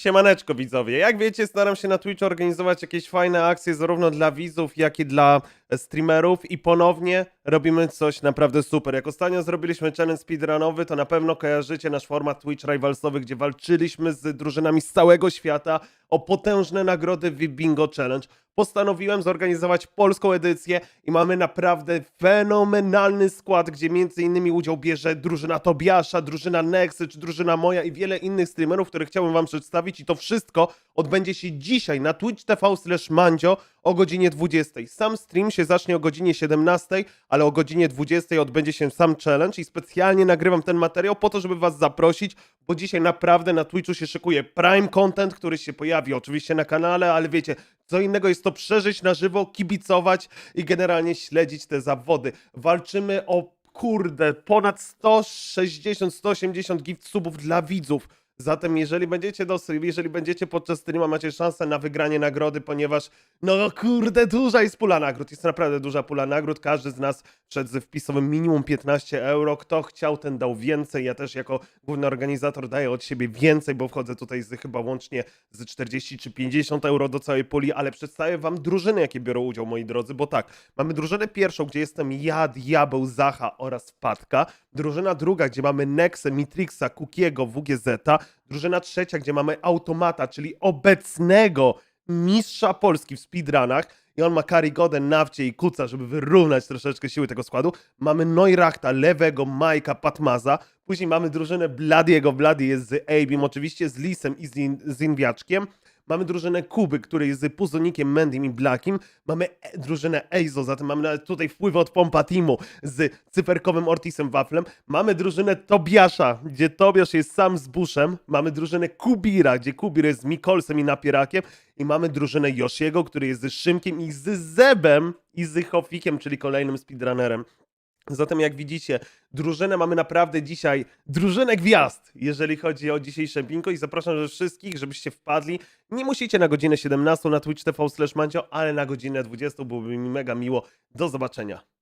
Siemaneczko widzowie, jak wiecie staram się na Twitchu organizować jakieś fajne akcje zarówno dla widzów, jak i dla e, streamerów i ponownie robimy coś naprawdę super. Jak ostatnio zrobiliśmy challenge speedrunowy, to na pewno kojarzycie nasz format Twitch Rivalsowy, gdzie walczyliśmy z drużynami z całego świata o potężne nagrody w Bingo Challenge. Postanowiłem zorganizować polską edycję i mamy naprawdę fenomenalny skład, gdzie między innymi udział bierze drużyna Tobiasza, drużyna Nexy czy drużyna moja i wiele innych streamerów, które chciałbym wam przedstawić i to wszystko odbędzie się dzisiaj na Twitch TV slash Mandzio o godzinie 20. Sam stream się zacznie o godzinie 17, ale o godzinie 20 odbędzie się sam challenge i specjalnie nagrywam ten materiał po to, żeby was zaprosić, bo dzisiaj naprawdę na Twitchu się szykuje prime content, który się pojawi oczywiście na kanale, ale wiecie, co innego jest to przeżyć na żywo, kibicować i generalnie śledzić te zawody. Walczymy o kurde, ponad 160-180 gift subów dla widzów. Zatem jeżeli będziecie dosyć, jeżeli będziecie podczas streama, macie szansę na wygranie nagrody, ponieważ no kurde, duża jest pula nagród. Jest naprawdę duża pula nagród. Każdy z nas wszedł ze wpisowym minimum 15 euro. Kto chciał, ten dał więcej. Ja też jako główny organizator daję od siebie więcej, bo wchodzę tutaj z chyba łącznie z 40 czy 50 euro do całej puli, ale przedstawię wam drużyny, jakie biorą udział, moi drodzy, bo tak, mamy drużynę pierwszą, gdzie jestem ja, Diabeł, Zacha oraz Wpadka. Drużyna druga, gdzie mamy Nexę, Mitrixa, Kukiego, WGZ. Drużyna trzecia, gdzie mamy Automata, czyli obecnego mistrza Polski w speedrunach. I on ma Karigodę, Nawcie i Kuca, żeby wyrównać troszeczkę siły tego składu. Mamy Neurachta, Lewego, Majka, Patmaza. Później mamy drużynę Bladiego. Blady jest z Abim, oczywiście z Lisem i z, in, z Inwiaczkiem. Mamy drużynę Kuby, który jest z Puzonikiem, Mendym i Blackim. Mamy e- drużynę Eizo, zatem mamy nawet tutaj wpływy od Pompa Teamu z cyferkowym Ortisem Waflem. Mamy drużynę Tobiasza, gdzie Tobiasz jest sam z Bushem. Mamy drużynę Kubira, gdzie Kubir jest z Mikolsem i Napierakiem. I mamy drużynę Yoshiego, który jest z Szymkiem i z Zebem i z Hofikiem, czyli kolejnym speedrunnerem. Zatem jak widzicie, drużynę mamy naprawdę dzisiaj, drużynę gwiazd, jeżeli chodzi o dzisiejsze bingo i zapraszam że wszystkich, żebyście wpadli. Nie musicie na godzinę 17 na Twitch TV slash Mancio, ale na godzinę 20 byłoby mi mega miło. Do zobaczenia.